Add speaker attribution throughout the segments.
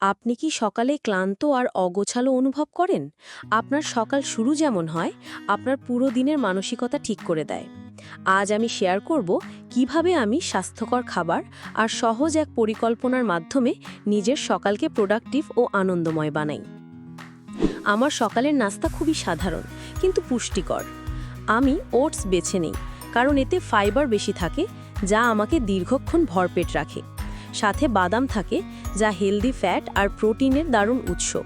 Speaker 1: আপনি কি সকালে ক্লান্ত আর অগোছালো অনুভব করেন? আপনার সকাল শুরু যেমন হয়, আপনার পুরো দিনের মানসিকতা ঠিক করে দেয়। আজ আমি শেয়ার করব কীভাবে আমি স্বাস্থ্যকর খাবার আর সহজ এক পরিকল্পনার মাধ্যমে নিজের সকালকে প্রোডাক্টিভ ও আনন্দময় বানাই। আমার সকালের নাস্তা খুবই সাধারণ, কিন্তু পুষ্টিকর। আমি ওটস বেছে নেই, কারণ এতে ফাইবার বেশি থাকে, যা আমাকে দীর্ঘক্ষণ ভরপেট রাখে। সাথে বাদাম থাকে যা হেলদি ফ্যাট আর প্রোটিনের দারুণ উৎস।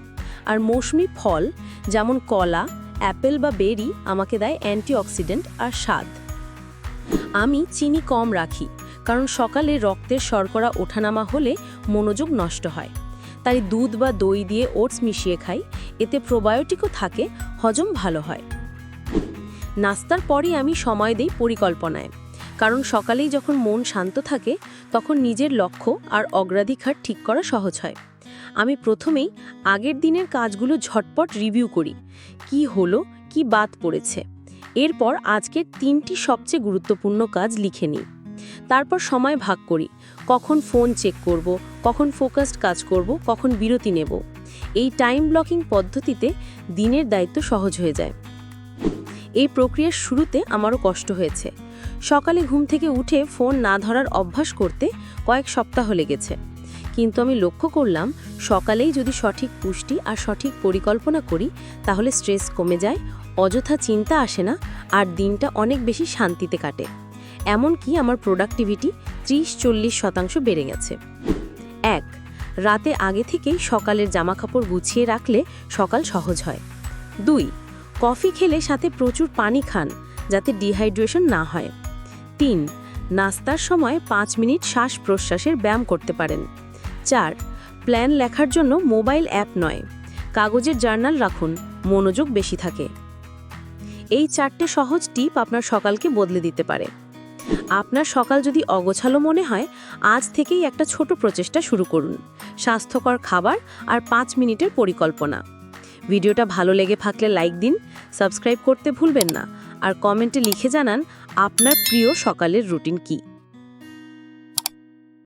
Speaker 1: আর মৌসুমি ফল, যেমন কলা, অ্যাপেল বা বেরি, আমাকে দেয় অ্যান্টিঅক্সিডেন্ট আর স্বাদ। আমি চিনি কম রাখি, কারণ সকালে রক্তের শর্করা ওঠানামা হলে মনোযোগ নষ্ট হয়। তাই দুধ বা দই দিয়ে ওটস মিশিয়ে খাই, এতে প্রোবায়োটিকও থাকে, হজম ভালো হয়। নাস্তার পরে আমি সময় দেই পরিকল্পনায়। কারণ সকালেই যখন মন শান্ত থাকে, তখন নিজের লক্ষ্য আর অগ্রাধিকার ঠিক করা সহজ হয়। আমি প্রথমেই আগের দিনের কাজগুলো ঝটপট রিভিউ করি। কি হলো? কি বাদ পড়েছে? এরপর আজকের তিনটি সবচেয়ে গুরুত্বপূর্ণ কাজ লিখে নিই। তারপর সময় ভাগ করি। কখন ফোন চেক করব? কখন ফোকাসড কাজ করব? কখন বিরতি নেব? এই টাইম ব্লকিং পদ্ধতিতে দিনের দায়িত্ব সহজ হয়ে যায়। এই প্রক্রিয়ার শুরুতে আমারও কষ্ট হয়েছে। সকালে ঘুম থেকে উঠে ফোন না ধরার অভ্যাস করতে কয়েক সপ্তাহ লেগেছে। কিন্তু আমি লক্ষ্য করলাম, সকালেই যদি সঠিক পুষ্টি আর সঠিক পরিকল্পনা করি, তাহলে স্ট্রেস কমে যায়, অযথা চিন্তা আসে না, আর দিনটা অনেক বেশি শান্তিতে কাটে। এমনকি আমার প্রোডাক্টিভিটি ত্রিশ চল্লিশ শতাংশ বেড়ে গেছে। এক, রাতে আগে থেকেই সকালের জামাকাপড় গুছিয়ে রাখলে সকাল সহজ হয়। দুই কফি খেলে সাথে প্রচুর পানি খান, যাতে ডিহাইড্রেশন না হয়। তিন, নাস্তার সময় পাঁচ মিনিট শ্বাস প্রশ্বাসের ব্যায়াম করতে পারেন। চার, প্ল্যান লেখার জন্য মোবাইল অ্যাপ নয়, কাগজের জার্নাল রাখুন, মনোযোগ বেশি থাকে। এই চারটে সহজ টিপ আপনার সকালকে বদলে দিতে পারে। আপনার সকাল যদি অগোছালো মনে হয়, আজ থেকেই একটা ছোট প্রচেষ্টা শুরু করুন। স্বাস্থ্যকর খাবার আর পাঁচ মিনিটের পরিকল্পনা। ভিডিওটা ভালো লেগে থাকলে লাইক দিন, সাবস্ক্রাইব করতে ভুলবেন না। আর কমেন্টে লিখে জানান, আপনার প্রিয় সকালের রুটিন কী?